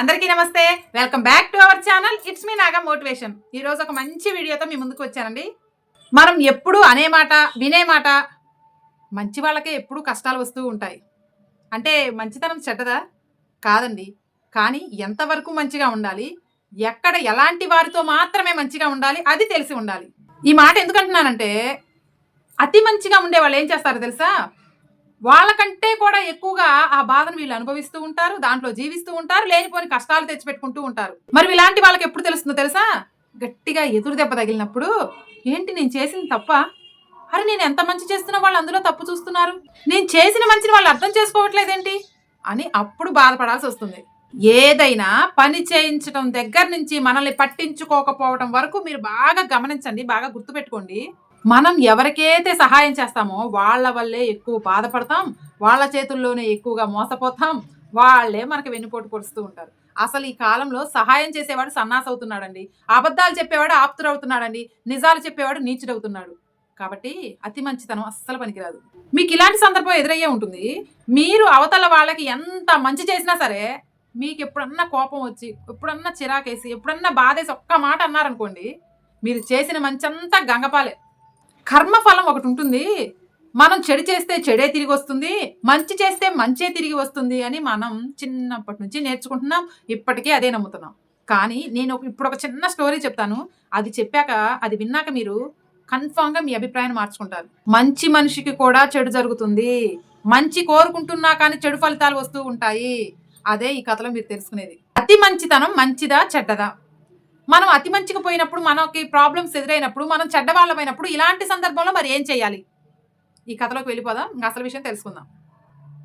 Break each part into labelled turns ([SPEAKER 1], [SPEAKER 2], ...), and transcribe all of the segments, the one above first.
[SPEAKER 1] అందరికీ నమస్తే. Welcome back to our channel it's me Naga motivation ఈరోజు ఒక మంచి వీడియోతో మీ ముందుకు వచ్చానండి. మనం ఎప్పుడు అనే మాట వినే మాట మంచి వాళ్ళకే ఎప్పుడు కష్టాలు వస్తూ ఉంటాయి. అంటే మంచితనం చెడ్డదా? కాదండి. కానీ ఎంతవరకు మంచిగా ఉండాలి? ఎక్కడ ఎలాంటి వారితో మాత్రమే మంచిగా ఉండాలి? అది తెలిసి ఉండాలి. ఈ మాట ఎందుకంటున్నానంటే అతి మంచిగా ఉండే వాళ్ళు ఏం చేస్తారు తెలుసా? వాళ్ళకంటే కూడా ఎక్కువగా ఆ బాధను వీళ్ళు అనుభవిస్తూ ఉంటారు దాంట్లో జీవిస్తూ ఉంటారు లేనిపోని కష్టాలు తెచ్చిపెట్టుకుంటూ ఉంటారు. మరి ఇలాంటి వాళ్ళకి ఎప్పుడు తెలుస్తుందో తెలుసా? గట్టిగా ఎదురు దెబ్బ తగిలినప్పుడు ఏంటి నేను చేసింది తప్ప? అరే నేను ఎంత మంచి చేస్తున్నా వాళ్ళు అందులో తప్పు చూస్తున్నారు? నేను చేసిన మంచిని వాళ్ళు అర్థం చేసుకోవట్లేదేంటి? అని అప్పుడు బాధపడాల్సి వస్తుంది. ఏదైనా పని చేయించడం దగ్గర నుంచి మనల్ని పట్టించుకోకపోవడం వరకు మీరు బాగా గమనించండి బాగా గుర్తుపెట్టుకోండి. మనం ఎవరికైతే సహాయం చేస్తామో వాళ్ళ వల్లే ఎక్కువ బాధపడతాం వాళ్ళ చేతుల్లోనే ఎక్కువగా మోసపోతాం వాళ్ళే మనకి వెన్నుపోటు పొడుస్తూ ఉంటారు. అసలు ఈ కాలంలో సహాయం చేసేవాడు సన్నాస అవుతున్నాడండి అబద్ధాలు చెప్పేవాడు ఆప్తుడవుతున్నాడండి నిజాలు చెప్పేవాడు నీచుడవుతున్నాడు. కాబట్టి అతి మంచితనం అస్సలు పనికిరాదు. మీకు ఇలాంటి సందర్భం ఎదురయ్యే ఉంటుంది. మీరు అవతల వాళ్ళకి ఎంత మంచి చేసినా సరే మీకు ఎప్పుడన్నా కోపం వచ్చి ఎప్పుడన్నా చిరాకేసి ఎప్పుడన్నా బాధేసి ఒక్క మాట అన్నారనుకోండి మీరు చేసిన మంచంతా గంగపాలే. కర్మఫలం ఒకటి ఉంటుంది. మనం చెడు చేస్తే చెడే తిరిగి వస్తుంది మంచి చేస్తే మంచే తిరిగి వస్తుంది అని మనం చిన్నప్పటి నుంచి నేర్చుకుంటున్నాం. ఇప్పటికే అదే నమ్ముతున్నాం. కానీ నేను ఇప్పుడు ఒక చిన్న స్టోరీ చెప్తాను. అది చెప్పాక అది విన్నాక మీరు కన్ఫామ్గా మీ అభిప్రాయం మార్చుకుంటారు. మంచి మనిషికి కూడా చెడు జరుగుతుంది. మంచి కోరుకుంటున్నా కానీ చెడు ఫలితాలు వస్తూ ఉంటాయి. అదే ఈ కథలో మీరు తెలుసుకునేది. అతి మంచితనం మంచిదా చెడ్డదా? మనం అతి మంచిగా పోయినప్పుడు మనకి ప్రాబ్లమ్స్ ఎదురైనప్పుడు మనం చెడ్డవాళ్ళమైనప్పుడు ఇలాంటి సందర్భంలో మరి ఏం చేయాలి? ఈ కథలోకి వెళ్ళిపోదాం. ఇంకా అసలు విషయం తెలుసుకుందాం.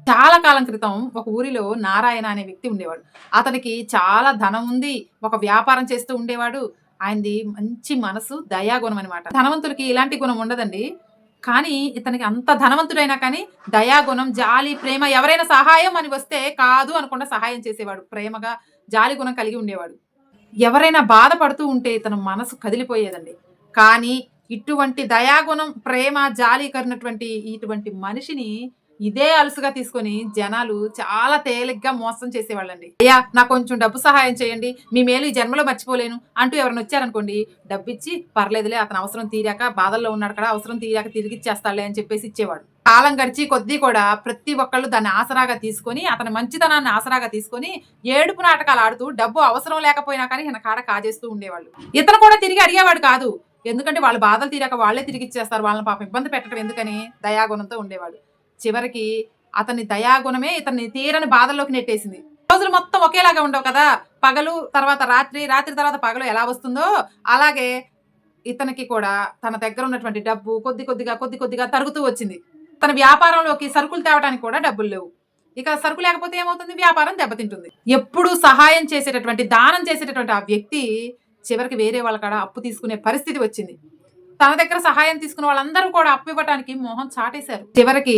[SPEAKER 1] చాలా కాలం క్రితం ఒక ఊరిలో నారాయణ అనే వ్యక్తి ఉండేవాడు. అతనికి చాలా ధనం ఉంది. ఒక వ్యాపారం చేస్తూ ఉండేవాడు. ఆయనది మంచి మనసు దయాగుణం అనమాట ధనవంతులకి ఇలాంటి గుణం ఉండదండి. కానీ ఇతనికి అంత ధనవంతుడైనా కానీ దయాగుణం జాలి ప్రేమ ఎవరైనా సహాయం అని వస్తే కాదు అనుకుండా సహాయం చేసేవాడు. ప్రేమగా జాలి గుణం కలిగి ఉండేవాడు. ఎవరైనా బాధపడుతూ ఉంటే ఇతను మనసు కదిలిపోయేదండి. కానీ ఇటువంటి దయాగుణం ప్రేమ జాలి కరినటువంటి ఇటువంటి మనిషిని ఇదే అలుసుగా తీసుకొని జనాలు చాలా తేలిగ్గా మోసం చేసేవాళ్ళండి. అయ్యా నాకు కొంచెం డబ్బు సహాయం చేయండి మీ మేలు ఈ జన్మలో మర్చిపోలేను అంటూ ఎవరైనా వచ్చారనుకోండి డబ్బు ఇచ్చి పర్లేదులే అతను అవసరం తీరాక బాధల్లో ఉన్నాడు కదా అవసరం తీరాక తిరిగి ఇచ్చేస్తాడులే అని చెప్పేసి ఇచ్చేవాడు. కాలం గడిచి కొద్దీ కూడా ప్రతి ఒక్కళ్ళు దాన్ని ఆసరాగా తీసుకొని అతని మంచితనాన్ని ఆసరాగా తీసుకొని ఏడుపు నాటకాలు ఆడుతూ డబ్బు అవసరం లేకపోయినా కానీ ఈయన కాడ కాజేస్తూ ఉండేవాళ్ళు. ఇతను కూడా తిరిగి అడిగేవాడు కాదు. ఎందుకంటే వాళ్ళ బాధలు తీరాక వాళ్ళే తిరిగి ఇచ్చేస్తారు. వాళ్ళని పాపం ఇబ్బంది పెట్టడం ఎందుకని దయాగుణంతో ఉండేవాడు. చివరికి అతని దయాగుణమే ఇతన్ని తీరని బాధల్లోకి నెట్టేసింది. రోజులు మొత్తం ఒకేలాగా ఉండవు కదా. పగలు తర్వాత రాత్రి రాత్రి తర్వాత పగలు ఎలా వస్తుందో అలాగే ఇతనికి కూడా తన దగ్గర ఉన్నటువంటి డబ్బు కొద్ది కొద్దిగా కొద్ది కొద్దిగా తరుగుతూ వచ్చింది. తన వ్యాపారంలోకి సరుకులు తేవడానికి కూడా డబ్బులు లేవు. ఇక సరుకు లేకపోతే ఏమవుతుంది? వ్యాపారం దెబ్బతింటుంది. ఎప్పుడు సహాయం చేసేటటువంటి దానం చేసేటటువంటి ఆ వ్యక్తి చివరికి వేరే వాళ్ళ కాడ అప్పు తీసుకునే పరిస్థితి వచ్చింది. తన దగ్గర సహాయం తీసుకున్న వాళ్ళందరూ కూడా అప్పు ఇవ్వటానికి మొహం చాటేశారు. చివరికి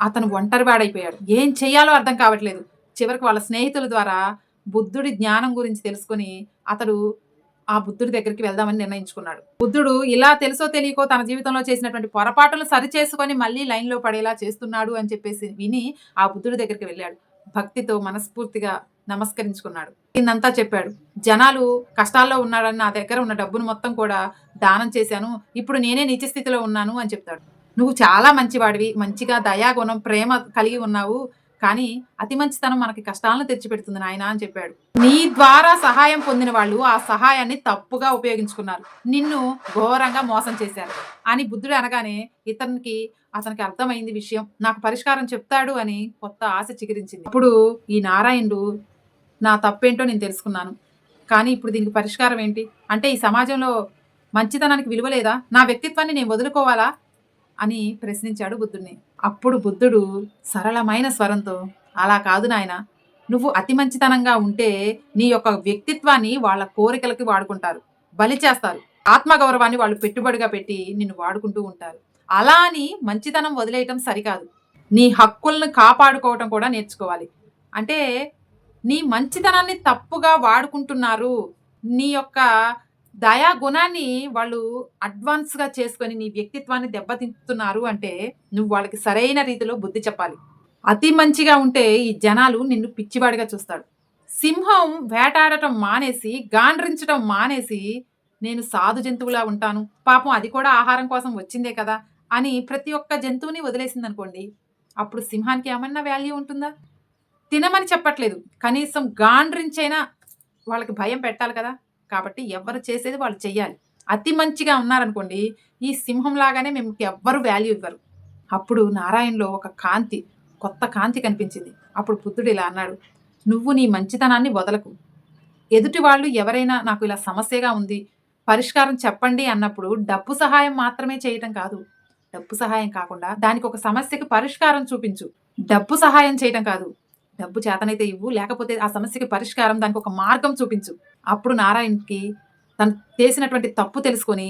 [SPEAKER 1] అతను ఒంటరి వాడైపోయాడు. ఏం చేయాలో అర్థం కావట్లేదు. చివరికి వాళ్ళ స్నేహితుల ద్వారా బుద్ధుడి జ్ఞానం గురించి తెలుసుకొని అతడు ఆ బుద్ధుడి దగ్గరికి వెళ్దామని నిర్ణయించుకున్నాడు. బుద్ధుడు ఇలా తెలుసో తెలియకో తన జీవితంలో చేసినటువంటి పొరపాటును సరి చేసుకొని మళ్ళీ లైన్లో పడేలా చేస్తున్నాడు అని చెప్పేసి విని ఆ బుద్ధుడి దగ్గరికి వెళ్ళాడు. భక్తితో మనస్ఫూర్తిగా నమస్కరించుకున్నాడు. ఇదంతా చెప్పాడు జనాలు కష్టాల్లో ఉన్నాడని నా దగ్గర ఉన్న డబ్బును మొత్తం కూడా దానం చేశాను. ఇప్పుడు నేనే నిజ స్థితిలో ఉన్నాను అని చెప్తాడు. నువ్వు చాలా మంచివాడివి మంచిగా దయాగుణం ప్రేమ కలిగి ఉన్నావు. కానీ అతి మంచితనం మనకి కష్టాలను తెచ్చిపెడుతుంది నాయన అని చెప్పాడు. నీ ద్వారా సహాయం పొందిన వాళ్ళు ఆ సహాయాన్ని తప్పుగా ఉపయోగించుకున్నారు. నిన్ను ఘోరంగా మోసం చేశారు. అని బుద్ధుడు అనగానే ఇతనికి అతనికి అర్థమైంది విషయం. నాకు పరిష్కారం చెప్తాడు అని కొత్త ఆశ చిగురించింది. అప్పుడు ఈ నారాయణుడు నా తప్పేంటో నేను తెలుసుకున్నాను. కానీ ఇప్పుడు దీనికి పరిష్కారం ఏంటి? అంటే ఈ సమాజంలో మంచితనానికి విలువ లేదా? నా వ్యక్తిత్వాన్ని నేను వదులుకోవాలా? అని ప్రశ్నించాడు బుద్ధుడిని. అప్పుడు బుద్ధుడు సరళమైన స్వరంతో అలా కాదు నాయన నువ్వు అతి మంచితనంగా ఉంటే నీ యొక్క వ్యక్తిత్వాన్ని వాళ్ళ కోరికలకి వాడుకుంటారు బలి చేస్తారు. ఆత్మగౌరవాన్ని వాళ్ళు పెట్టుబడిగా పెట్టి నిన్ను వాడుకుంటూ ఉంటారు. అలా అని మంచితనం వదిలేయటం సరికాదు. నీ హక్కులను కాపాడుకోవటం కూడా నేర్చుకోవాలి. అంటే నీ మంచితనాన్ని తప్పుగా వాడుకుంటున్నారు నీ యొక్క దయా గుణాన్ని వాళ్ళు అడ్వాన్స్గా చేసుకొని నీ వ్యక్తిత్వాన్ని దెబ్బతింటున్నారు అంటే నువ్వు వాళ్ళకి సరైన రీతిలో బుద్ధి చెప్పాలి. అతి మంచిగా ఉంటే ఈ జనాలు నిన్ను పిచ్చివాడిగా చూస్తాడు సింహం వేటాడటం మానేసి గాండ్రించటం మానేసి నేను సాధు జంతువులా ఉంటాను. పాపం అది కూడా ఆహారం కోసం వచ్చిందే కదా అని ప్రతి ఒక్క జంతువుని వదిలేసింది అనుకోండి అప్పుడు సింహానికి ఏమన్నా వాల్యూ ఉంటుందా? తినమని చెప్పట్లేదు. కనీసం గాండ్రించైనా వాళ్ళకి భయం పెట్టాలి కదా. కాబట్టి ఎవరు చేసేది వాళ్ళు చెయ్యాలి. అతి మంచిగా ఉన్నారనుకోండి ఈ సింహం లాగానే మేము ఎవ్వరు వాల్యూ ఇవ్వరు. అప్పుడు నారాయణలో ఒక కాంతి కొత్త కాంతి కనిపించింది. అప్పుడు బుద్ధుడు ఇలా అన్నాడు నువ్వు నీ మంచితనాన్ని వదలకు. ఎదుటి వాళ్ళు ఎవరైనా నాకు ఇలా సమస్యగా ఉంది పరిష్కారం చెప్పండి అన్నప్పుడు డబ్బు సహాయం మాత్రమే చేయటం కాదు. డబ్బు సహాయం కాకుండా దానికి ఒక సమస్యకి పరిష్కారం చూపించు. డబ్బు సహాయం చేయటం కాదు. డబ్బు చేతనైతే ఇవ్వు లేకపోతే ఆ సమస్యకి పరిష్కారం దానికి ఒక మార్గం చూపించు. అప్పుడు నారాయణకి తను చేసినటువంటి తప్పు తెలుసుకొని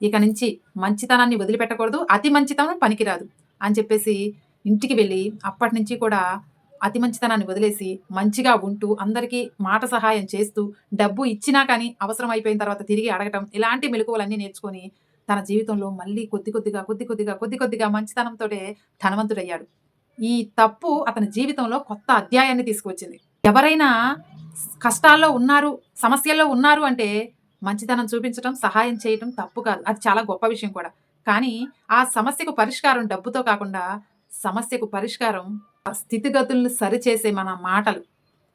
[SPEAKER 1] ఇక నుంచి మంచితనాన్ని వదిలిపెట్టకూడదు అతి మంచితనం పనికిరాదు అని చెప్పేసి ఇంటికి వెళ్ళి అప్పటి నుంచి కూడా అతి మంచితనాన్ని వదిలేసి మంచిగా ఉంటూ అందరికీ మాట సహాయం చేస్తూ డబ్బు ఇచ్చినా కానీ అవసరం అయిపోయిన తర్వాత తిరిగి అడగటం ఇలాంటి మెలకువలన్నీ నేర్చుకొని తన జీవితంలో మళ్ళీ కొద్ది కొద్దిగా కొద్ది కొద్దిగా కొద్ది కొద్దిగా మంచితనంతోటే ధనవంతుడయ్యాడు. ఈ తప్పు అతని జీవితంలో కొత్త అధ్యాయాన్ని తీసుకువచ్చింది. ఎవరైనా కష్టాల్లో ఉన్నారు సమస్యల్లో ఉన్నారు అంటే మంచితనం చూపించడం సహాయం చేయటం తప్పు కాదు. అది చాలా గొప్ప విషయం కూడా. కానీ ఆ సమస్యకు పరిష్కారం డబ్బుతో కాకుండా సమస్యకు పరిష్కారం స్థితిగతులను సరిచేసే మన మాటలు.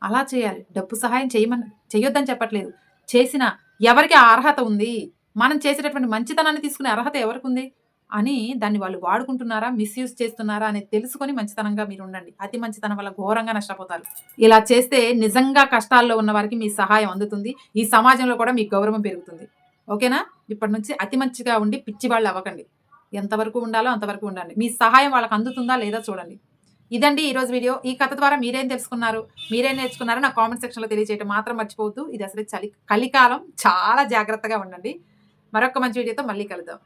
[SPEAKER 1] అలా చేయాలి. డబ్బు సహాయం చేయమని చేయొద్దని చెప్పట్లేదు. చేసిన ఎవరికి ఆ అర్హత ఉంది? మనం చేసేటటువంటి మంచితనాన్ని తీసుకునే అర్హత ఎవరికి ఉంది? అని దాన్ని వాళ్ళు వాడుకుంటున్నారా మిస్యూజ్ చేస్తున్నారా అనేది తెలుసుకొని మంచితనంగా మీరు ఉండండి. అతి మంచితనం వల్ల ఘోరంగా నష్టపోతారు. ఇలా చేస్తే నిజంగా కష్టాల్లో ఉన్న వారికి మీ సహాయం అందుతుంది. ఈ సమాజంలో కూడా మీ గౌరవం పెరుగుతుంది. ఓకేనా? ఇప్పటి నుంచి అతి మంచిగా ఉండి పిచ్చి వాళ్ళు అవ్వకండి. ఎంతవరకు ఉండాలో అంతవరకు ఉండండి. మీ సహాయం వాళ్ళకి అందుతుందా లేదా చూడండి. ఇదండి ఈరోజు వీడియో. ఈ కథ ద్వారా మీరేం తెలుసుకున్నారు? మీరేం నేర్చుకున్నారో నా కామెంట్ సెక్షన్లో తెలియజేయడం మాత్రం మర్చిపోవద్దు. ఇది అసలు చలి కలికాలం. చాలా జాగ్రత్తగా ఉండండి. మరొక మంచి వీడియోతో మళ్ళీ కలుద్దాం.